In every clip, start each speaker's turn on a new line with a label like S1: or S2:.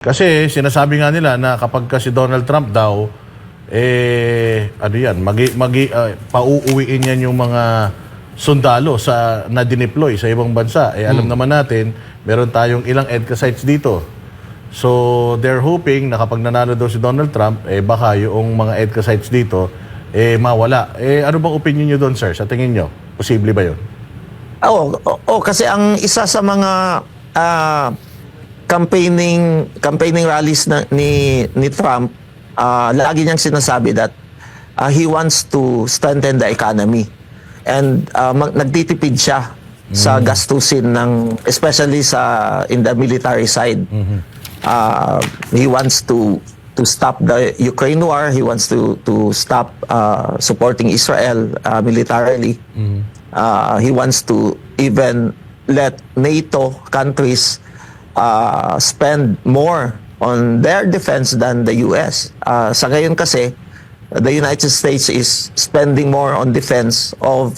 S1: Kasi sinasabi nga nila na kapag ka si Donald Trump daw, eh, ano yan, magi, magi, ah, pauuwiin yan yung mga sundalo sa, na dineploy sa ibang bansa. Eh, alam naman natin, meron tayong ilang EDCA sites dito. So, they're hoping na kapag nanalo daw si Donald Trump, eh, baka yung mga EDCA sites dito, eh, mawala. Eh, ano bang opinion nyo doon, sir? Sa tingin nyo, posible ba yun?
S2: Oo, oh, oh, kasi ang isa sa mga ah, campaigning campaigning rallies na, ni ni Trump, ah, lagi niyang sinasabi that ah, he wants to strengthen the economy. And ah, mag- nagtitipid siya sa gastusin ng especially sa in the military side. Ah, he wants to to stop the Ukraine war, he wants to to stop ah, supporting Israel ah, militarily. Uh, he wants to even let NATO countries uh, spend more on their defense than the US. Uh, sa ngayon kasi, the United States is spending more on defense of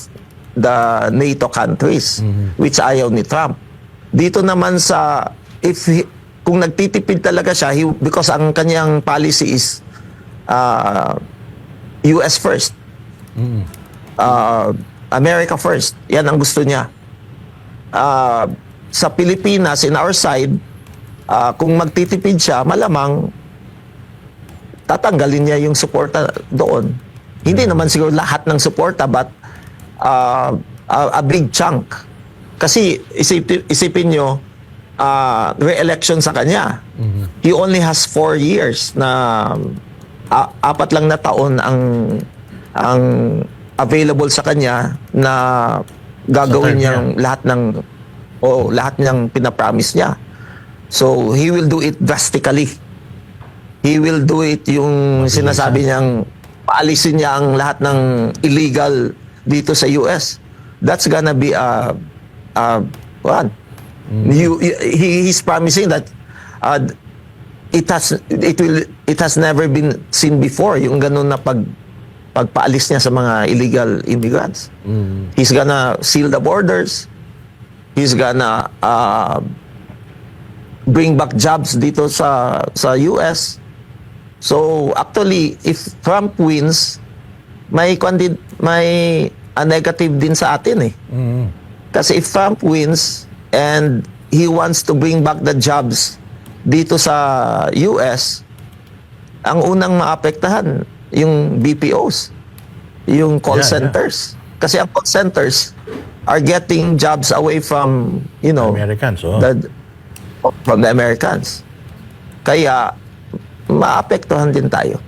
S2: the NATO countries, which ayaw ni Trump. Dito naman sa, if he- kung nagtitipid talaga siya, he, because ang kanyang policy is uh, US first uh, America first. Yan ang gusto niya. Uh, sa Pilipinas, in our side, uh, kung magtitipid siya, malamang tatanggalin niya yung suporta doon. Hindi naman siguro lahat ng suporta, but uh, a, a big chunk. Kasi isipin, isipin nyo, uh, re-election sa kanya. He only has four years na a- apat lang na taon ang ang available sa kanya na gagawin
S1: niya.
S2: niyang lahat ng o lahat niyang pinapromise niya. So he will do it drastically. He will do it yung sinasabi niyang paalisin niya ang lahat ng illegal dito sa US. That's gonna be a a what? You, you- he, he's promising that uh, it has it will it has never been seen before yung ganun na pag pagpaalis niya sa mga illegal immigrants. He's gonna seal the borders. He's gonna uh, bring back jobs dito sa sa US. So actually if Trump wins may kwandi, may a negative din sa atin eh. Kasi if Trump wins and he wants to bring back the jobs dito sa US, ang unang maapektahan yung BPOs, yung call
S1: Yeah, yeah.
S2: centers. Kasi ang call centers are getting jobs away from, you know,
S1: Americans, oh.
S2: the, from the Americans. Kaya maapektuhan din tayo.